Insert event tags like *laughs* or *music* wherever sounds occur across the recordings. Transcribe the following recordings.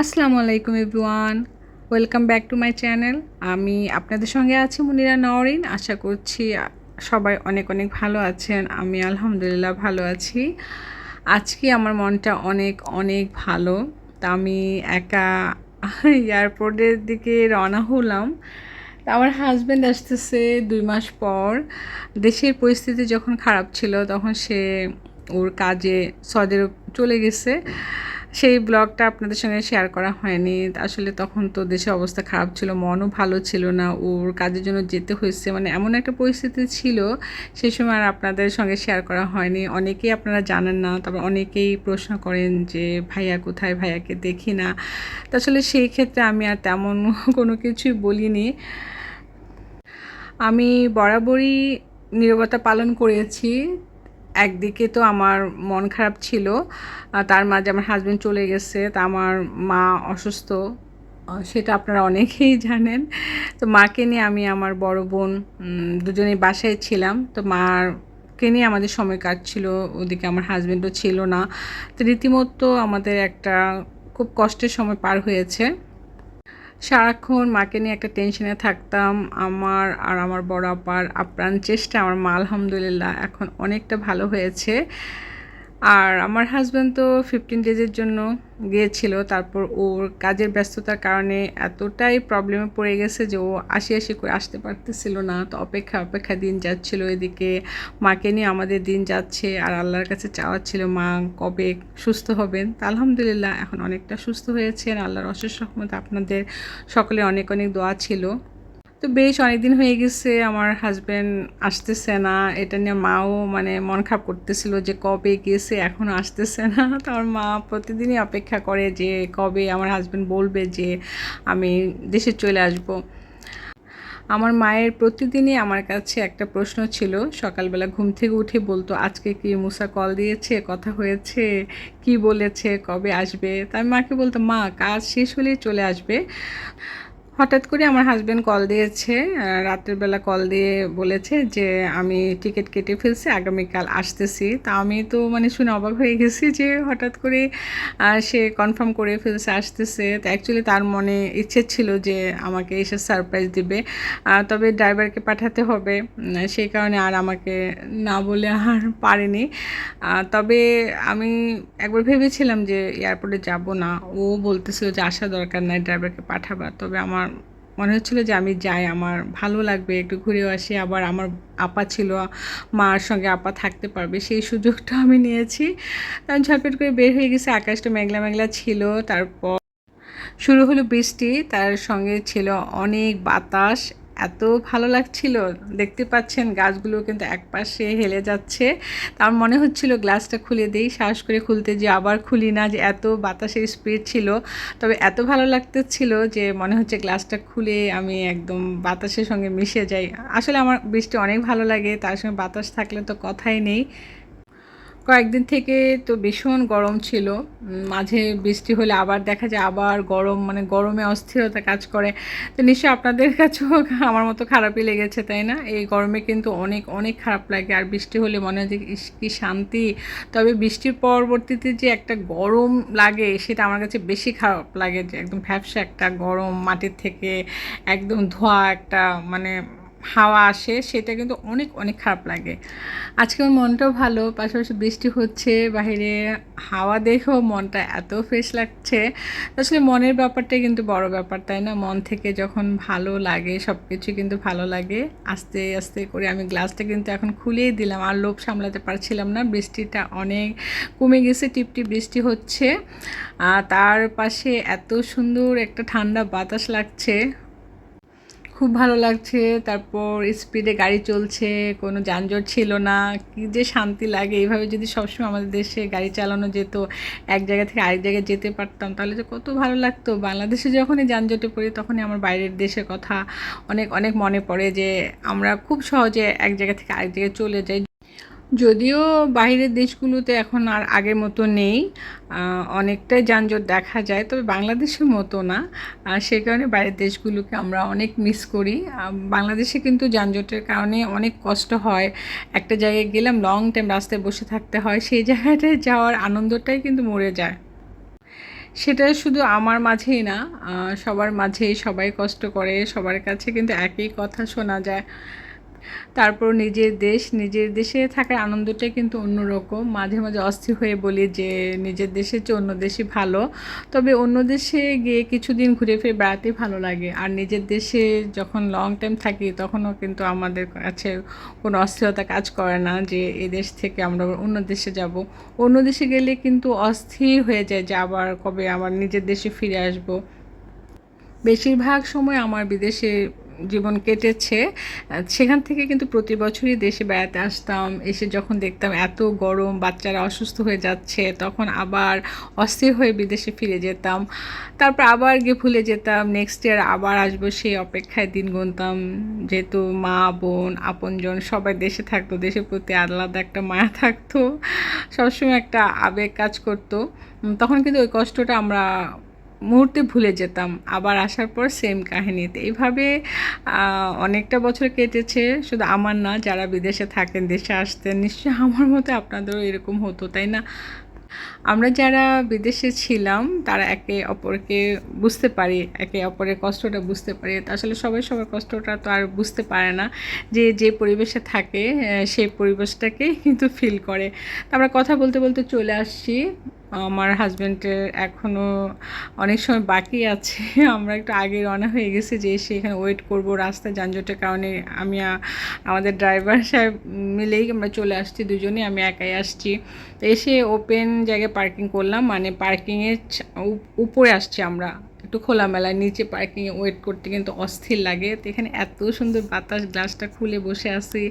আসসালামু আলাইকুম everyone, welcome back to my channel. আমি আপনাদের সঙ্গে আছি মুনিরা নওরিন। আশা করছি সবাই অনেক অনেক ভালো আছেন। আমি আলহামদুলিল্লাহ ভালো আছি। আজকে আমার মনটা অনেক অনেক ভালো। তা আমি একা এয়ারপোর্টের দিকে রওনা হলাম। আমার হাজব্যান্ড আসতেছে দুই মাস পর। দেশের পরিস্থিতি যখন খারাপ ছিল, তখন সে ওর কাজে সৌদি চলে গেছে। সেই ব্লগটা আপনাদের সঙ্গে শেয়ার করা হয়নি। আসলে তখন তো দেশের অবস্থা খারাপ ছিল, মনও ভালো ছিল না, ওর কাজের জন্য যেতে হয়েছে মানে এমন একটা পরিস্থিতি ছিল সেই সময় আর আপনাদের সঙ্গে শেয়ার করা হয়নি। অনেকেই আপনারা জানেন না, তারপর অনেকেই প্রশ্ন করেন যে, ভাইয়া কোথায়? ভাইয়াকে দেখি না। তা আসলে সেই ক্ষেত্রে আমি আর তেমন *laughs* কোনো কিছুই বলিনি। আমি বরাবরই নীরবতা পালন করেছি। একদিকে তো আমার মন খারাপ ছিল তার মাঝে আমার হাজব্যান্ড চলে গেছে, তা আমার মা অসুস্থ। সেটা আপনারা অনেকেই জানেন। তো মাকে নিয়ে আমি আমার বড় বোন দুজনেই বাসায় ছিলাম। তো মার কে নিয়ে আমাদের সময় কাটছিল, ওদিকে আমার হাজব্যান্ডও ছিল না। তো রীতিমতো আমাদের একটা খুব কষ্টের সময় পার হয়েছে। সারাক্ষণ মাকে নিয়ে একটা টেনশনে থাকতাম। আমার আর আমার বড় আপার আপ্রাণ চেষ্টা, আমার মা আলহামদুলিল্লাহ এখন অনেকটা ভালো হয়েছে। আর আমার হাজব্যান্ড তো ফিফটিন ডেজের জন্য গিয়েছিল, তারপর ওর কাজের ব্যস্ততার কারণে এতটাই প্রবলেমে পড়ে গেছে যে ও আসি আসি করে আসতে পারতেছিল না। তো অপেক্ষা অপেক্ষা দিন যাচ্ছিল এদিকে, মাকে নিয়ে আমাদের দিন যাচ্ছে আর আল্লাহর কাছে চাওয়া ছিল, মা, কবে সুস্থ হবেন? তা আলহামদুলিল্লাহ এখন অনেকটা সুস্থ হয়েছেন আল্লাহর অশেষ রহমত আপনাদের সকলে অনেক অনেক দোয়া ছিল। তো বেশ অনেকদিন হয়ে গেছে, আমার হাজব্যান্ড আসতেছে না। এটা নিয়ে মাও মানে মন খারাপ করতেছিল যে কবে গেছে এখনও আসতেছে না। তো আমার মা প্রতিদিনই অপেক্ষা করে যে কবে আমার হাজব্যান্ড বলবে যে আমি দেশে চলে আসব। আমার মায়ের প্রতিদিনই আমার কাছে একটা প্রশ্ন ছিল। সকালবেলা ঘুম থেকে উঠে বলতো, আজকে কি মুসা কল দিয়েছে? কথা হয়েছে? কি বলেছে? কবে আসবে? তাই মাকে বলতো মা, কাজ শেষ হলেই চলে আসবে। হঠাৎ করে আমার হাজব্যান্ড কল দিয়েছে রাতের বেলা কল দিয়ে বলেছে যে, আমি টিকিট কেটে ফেলছি, আগামীকাল আসতেছি। তা আমি তো মানে শুনে অবাক হয়ে গেছি যে, হঠাৎ করে সে কনফার্ম করে ফেলছে, আসতেছে। তো অ্যাকচুয়ালি তার মনে ইচ্ছে ছিল যে, আমাকে এসে সারপ্রাইজ দিবে। তবে ড্রাইভারকে পাঠাতে হবে। সেই কারণে আর আমাকে না বলে আর পারেনি। তবে আমি একবার ভেবেছিলাম যে, এয়ারপোর্টে যাব না। ও বলতেছিল যে আসা দরকার নাই ড্রাইভারকে পাঠাবা তবে আমার মনে হচ্ছিল যে আমি যাই, আমার ভালো লাগবে, একটু ঘুরেও আসি। আবার আমার আপা ছিল, মার সঙ্গে আপা থাকতে পারবে, সেই সুযোগটা আমি নিয়েছি। তখন ঝটপট করে বের হয়ে গেছে, আকাশটা মেঘলা মেঘলা ছিল। তারপর শুরু হলো বৃষ্টি, তার সঙ্গে ছিল অনেক বাতাস এত ভালো লাগছিল। দেখতে পাচ্ছেন গাছগুলো কিন্তু একপাশে হেলে যাচ্ছে। তার মনে হচ্ছিল গ্লাসটা খুলে দিই, সাহস করে খুলতে যে আবার খুলি না, যে এত বাতাসের স্পিড ছিল। তবে এত ভালো লাগতেছিল যে মনে হচ্ছে গ্লাসটা খুলে আমি একদম বাতাসের সঙ্গে মিশে যাই। আসলে আমার বৃষ্টি অনেক ভালো লাগে, তার সঙ্গে বাতাস থাকলে তো কথাই নেই। কয়েকদিন থেকে তো ভীষণ গরম ছিল। মাঝে বৃষ্টি হলে আবার দেখা যায় আবার গরম মানে গরমে অস্থিরতা কাজ করে। তো নিশ্চয়ই আপনাদের *laughs* কাছেও আমার মতো খারাপই লেগেছে, তাই না? এই গরমে কিন্তু অনেক অনেক খারাপ লাগে। আর বৃষ্টি হলে মনে হয় যে কি শান্তি। তবে বৃষ্টির পরবর্তীতে যে একটা গরম লাগে, সেটা আমার কাছে বেশি খারাপ লাগে যে একদম ভ্যাবসা একটা গরম মাটির থেকে, একদম ধোয়া একটা মানে হাওয়া আসে, সেটা কিন্তু অনেক অনেক খারাপ লাগে। আজকে আমার মনটাও ভালো, পাশাপাশি বৃষ্টি হচ্ছে, বাহিরে হাওয়া দেখেও মনটা এত ফ্রেশ লাগছে। আসলে মনের ব্যাপারটাই কিন্তু বড় ব্যাপার, তাই না? মন থেকে যখন ভালো লাগে সব কিছু কিন্তু ভালো লাগে। আস্তে আস্তে করে আমি গ্লাসটা কিন্তু এখন খুলেই দিলাম, আর লোভ সামলাতে পারছিলাম না, বৃষ্টিটা অনেক কমে গেছে টিপটি বৃষ্টি হচ্ছে। আর তার পাশে এত সুন্দর একটা ঠান্ডা বাতাস লাগছে। খুব ভালো লাগছে। তারপর স্পিডে গাড়ি চলছে, কোনো যানজট ছিল না। কী যে শান্তি লাগে। এইভাবে যদি সবসময় আমাদের দেশে গাড়ি চালানো যেত, এক জায়গা থেকে আরেক জায়গায় যেতে পারতাম, তাহলে যে কত ভালো লাগতো। বাংলাদেশে যখনই যানজটে পড়ি, তখনই আমার বাইরের দেশের কথা অনেক অনেক মনে পড়ে যে আমরা খুব সহজে এক জায়গা থেকে আরেক জায়গায় চলে যাই। যদিও বাইরের দেশগুলোতে এখন আর আগের মতো নেই অনেকটাই যানজট দেখা যায়, তবে বাংলাদেশের মতো না। সে কারণে বাইরের দেশগুলোকে আমরা অনেক মিস করি। বাংলাদেশে কিন্তু যানজটের কারণে অনেক কষ্ট হয়। একটা জায়গায় গেলাম লং টাইম রাস্তায় বসে থাকতে হয়, সেই জায়গাটায় যাওয়ার আনন্দটাই কিন্তু মরে যায়। সেটা শুধু আমার মাঝেই না সবার মাঝেই সবাই কষ্ট করে, সবার কাছে কিন্তু একই কথা শোনা যায়। তারপর নিজের দেশ, নিজের দেশে থাকার আনন্দটাই কিন্তু অন্যরকম। মাঝে মাঝে অস্থির হয়ে বলি যে, নিজের দেশের চেয়ে অন্য দেশই ভালো। তবে অন্য দেশে গিয়ে কিছুদিন ঘুরে ফিরে বেড়াতে ভালো লাগে। আর নিজের দেশে যখন লং টাইম থাকি, তখনও কিন্তু আমাদের কাছে কোনো অস্থিরতা কাজ করে না যে এই দেশ থেকে আমরা অন্য দেশে যাব। অন্য দেশে গেলে কিন্তু অস্থির হয়ে যায় যে, আবার কবে আবার নিজের দেশে ফিরে আসব। বেশিরভাগ সময় আমার বিদেশে জীবন কেটেছে সেখান থেকে কিন্তু প্রতি বছরই দেশে বেড়াতে আসতাম। এসে যখন দেখতাম এত গরম, বাচ্চারা অসুস্থ হয়ে যাচ্ছে, তখন আবার অস্থির হয়ে বিদেশে ফিরে যেতাম। তারপর আবার গিয়ে ভুলে যেতাম নেক্সট ইয়ার আবার আসব সেই অপেক্ষায় দিন গুনতাম। যেহেতু মা, বোন, আপনজন সবাই দেশে থাকতো, দেশের প্রতি আলাদা একটা মায়া থাকতো। সবসময় একটা আবেগ কাজ করতো। তখন কিন্তু ওই কষ্টটা আমরা মুহূর্তে ভুলে যেতাম, আবার আসার পর সেম কাহিনীতে। এইভাবে অনেকটা বছর কেটেছে, শুধু আমার না, যারা বিদেশে থাকেন, দেশে আসতেন, নিশ্চয়ই আমার মতো আপনাদেরও এরকম হতো, তাই না? আমরা যারা বিদেশে ছিলাম, তারা একে অপরকে বুঝতে পারি, একে অপরের কষ্টটা বুঝতে পারি। তা আসলে সবাই সবার কষ্টটা তো আর বুঝতে পারে না, যে যে পরিবেশে থাকে সেই পরিবেশটাকেই কিন্তু ফিল করে। তা আমরা কথা বলতে বলতে চলে আসছি। আমার হাজব্যান্ডের এখনও অনেক সময় বাকি আছে। *laughs* আমরা একটু আগে রওনা হয়ে গেছি যে এসে এখানে ওয়েট করব রাস্তায় যানজটের কারণে। আমি আমাদের ড্রাইভার সাহেব মিলেই আমরা চলে আসছি, দুজনে, আমি একাই আসছি। তো এসে ওপেন জায়গায় পার্কিং করলাম মানে পার্কিংয়ের উপরে আসছি আমরা। একটু খোলামেলায় নিচে পার্কিংয়ে ওয়েট করতে কিন্তু অস্থির লাগে। তো এখানে এত সুন্দর বাতাস গ্লাসটা খুলে বসে আছি।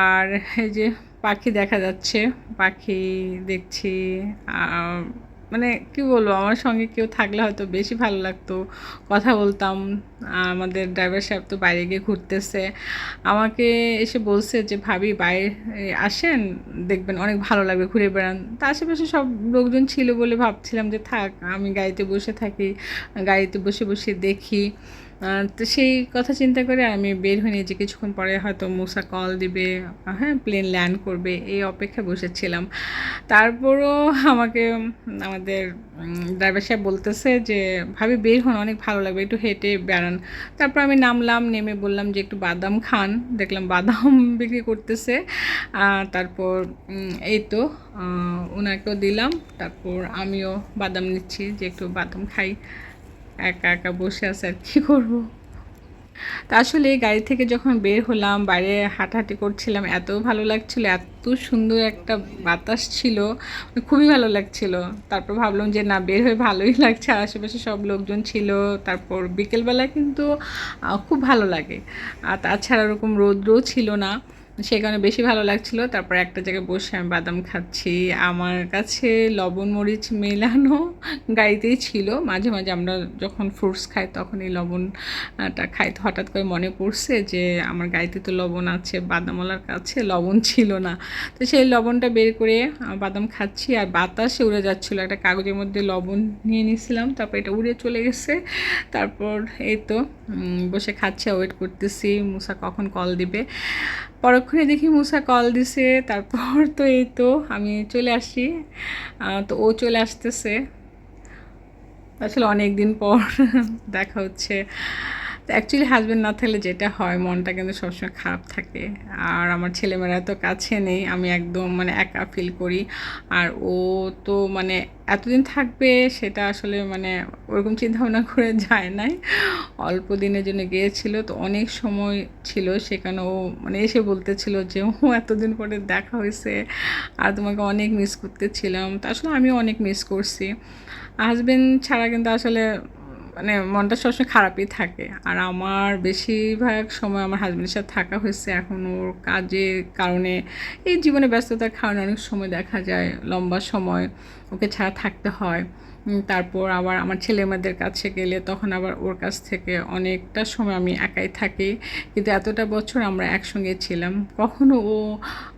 আর এই যে পাখি দেখা যাচ্ছে, পাখি দেখছি মানে কি বলব, আমার সঙ্গে কেউ থাকলে হয়তো বেশি ভালো লাগতো। কথা বলতাম আমাদের ড্রাইভার সাহেব তো বাইরে গিয়ে ঘুরতেছে। আমাকে এসে বলছে যে, ভাবি, বাইরে আসেন, দেখবেন অনেক ভালো লাগবে ঘুরে বেড়ান। তা আশেপাশে সব লোকজন ছিল বলে ভাবছিলাম যে, থাক, আমি গাড়িতে বসে থাকি, গাড়িতে বসে বসে দেখি। তো সেই কথা চিন্তা করে আমি বের হয়ে নিয়ে যে কিছুক্ষণ পরে হয়তো মুসা কল দিবে হ্যাঁ প্লেন ল্যান্ড করবে, এই অপেক্ষায় বসেছিলাম। তারপরও আমাকে আমাদের ড্রাইভার সাহেব বলতেছে যে, ভাবি, বের হন, অনেক ভালো লাগবে, একটু হেঁটে বেড়ান। তারপর আমি নামলাম, নেমে বললাম যে, একটু বাদাম খান। দেখলাম বাদাম *laughs* বিক্রি করতেছে। তারপর এই তো ওনাকেও দিলাম। তারপর আমিও বাদাম নিচ্ছি যে, একটু বাদাম খাই। একা একা বসে আছে আর কী করব। তা আসলে গাড়ি থেকে যখন বের হলাম, বাইরে হাঁটাহাঁটি করছিলাম, এত ভালো লাগছিল, এত সুন্দর একটা বাতাস ছিল মানে খুবই ভালো লাগছিল। তারপর ভাবলাম যে না, বের হয়ে ভালোই লাগছে। আর আশেপাশে সব লোকজন ছিল, তারপর বিকেলবেলা কিন্তু খুব ভালো লাগে। আর তাছাড়া ওরকম রৌদ্রও ছিল না। সেই কারণে বেশি ভালো লাগছিল। তারপর একটা জায়গায় বসে আমি বাদাম খাচ্ছি। আমার কাছে লবণ মরিচ মেলানো *laughs* গাড়িতেই ছিল। মাঝে মাঝে আমরা যখন ফ্রুটস খাই তখন এই লবণটা খাই। তো হঠাৎ করে মনে পড়ছে যে আমার গাড়িতে তো লবণ আছে, বাদামওয়ালার কাছে লবণ ছিল না। তো সেই লবণটা বের করে বাদাম খাচ্ছি আর বাতাসে উড়ে যাচ্ছিল। একটা কাগজের মধ্যে লবণ নিয়ে নিয়েছিলাম তারপর এটা উড়ে চলে গেছে। তারপর এই তো বসে খাচ্ছি ওয়েট করতেছি। মুসা কখন কল দিবে? পরক্ষণে দেখি মুসা কল দিছে, তারপর তো এই তো আমি চলে আসি। তো ও চলে আসতেছে। আসলে অনেক দিন পর *laughs* দেখা হচ্ছে। তো অ্যাকচুয়ালি হাজব্যান্ড না থাকলে যেটা হয়, মনটা কিন্তু সবসময় খারাপ থাকে। আর আমার ছেলেমেয়েরা তো কাছে নেই, আমি একদম মানে একা ফিল করি। আর ও তো মানে এতদিন থাকবে, সেটা আসলে মানে ওরকম চিন্তা ভাবনা করে যায় নাই। অল্প দিনের জন্য গিয়েছিল, তো অনেক সময় ছিল, সেখানে ও মানে এসে বলতেছিল যে, ও, এতদিন পরে দেখা হয়েছে। আর তোমাকে অনেক মিস করতেছিলাম। তো আসলে আমিও অনেক মিস করছি। হাজবেন্ড ছাড়া কিন্তু আসলে মানে মনটা সবসময় খারাপই থাকে। আর আমার বেশিরভাগ সময় আমার হাজব্যান্ডের সাথে থাকা হয়েছে। এখন ওর কাজের কারণে এই জীবনে ব্যস্ততার কারণে অনেক সময় দেখা যায়, লম্বা সময় ওকে ছাড়া থাকতে হয়। তারপর আবার আমার ছেলেমেয়েদের কাছে গেলে তখন আবার ওর কাছ থেকে অনেকটা সময় আমি একাই থাকি। কিন্তু এতটা বছর আমরা একসঙ্গে ছিলাম। কখনো ও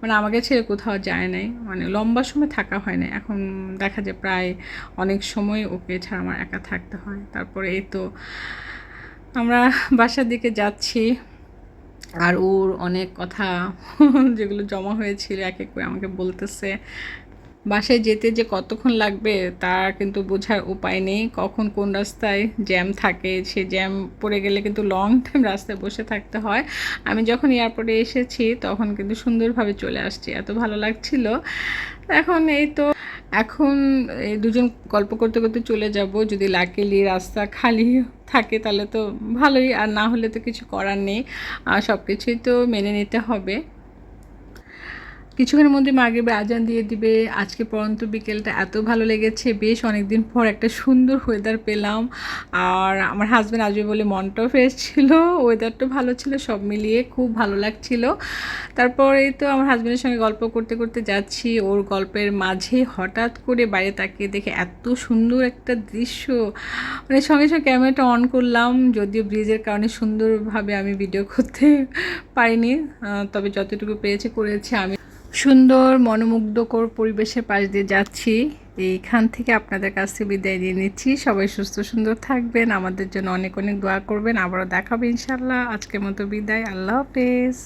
মানে আমাকে ছেড়ে কোথাও যায় নাই। মানে লম্বা সময় থাকা হয় না এখন দেখা যায় প্রায় অনেক সময় ওকে ছাড়া আমার একা থাকতে হয়। তারপরে এই তো আমরা বাসার দিকে যাচ্ছি। আর ওর অনেক কথা *laughs* যেগুলো জমা হয়েছিল এক এক করে আমাকে বলতেছে। বাসায় যেতে যে কতক্ষণ লাগবে তা কিন্তু বোঝার উপায় নেই। কখন কোন রাস্তায় জ্যাম থাকে, সে জ্যাম পড়ে গেলে কিন্তু লং টাইম রাস্তায় বসে থাকতে হয়। আমি যখন এয়ারপোর্টে এসেছি তখন কিন্তু সুন্দরভাবে চলে আসছি, এত ভালো লাগছিল। এখন এই তো, এখন এই দুজন গল্প করতে করতে চলে যাব। যদি লাকিলি রাস্তা খালি থাকে তাহলে তো ভালোই, আর না হলে তো কিছু করার নেই। সব কিছুই তো মেনে নিতে হবে। কিছুক্ষণের মধ্যে মাগরিবে আজান দিয়ে দিবে। আজকে পরন্ত বিকেলটা এত ভালো লেগেছে। বেশ অনেকদিন পর একটা সুন্দর ওয়েদার পেলাম। আর আমার হাজব্যান্ড আসবে বলে মনটাও ফ্রেশ ছিল ওয়েদারটাও ভালো ছিল, সব মিলিয়ে খুব ভালো লাগছিল। তারপরে তো আমার হাজব্যান্ডের সঙ্গে গল্প করতে করতে যাচ্ছি। ওর গল্পের মাঝে হঠাৎ করে বাইরে তাকিয়ে দেখে এত সুন্দর একটা দৃশ্য। মানে সঙ্গে সঙ্গে ক্যামেরাটা অন করলাম, যদিও ব্রিজের কারণে সুন্দরভাবে আমি ভিডিও করতে পারিনি। তবে যতটুকু পেয়েছে, করেছি, আমি সুন্দর, মনোমুগ্ধকর পরিবেশের পাশ দিয়ে যাচ্ছি। এইখান থেকে আপনাদের কাছে বিদায় দিয়ে নিচ্ছি। সবাই সুস্থ, সুন্দর থাকবেন। আমাদের জন্য অনেক অনেক দোয়া করবেন। আবারও দেখাবে ইনশাল্লাহ আজকের মতো বিদায়। আল্লাহ হাফেজ।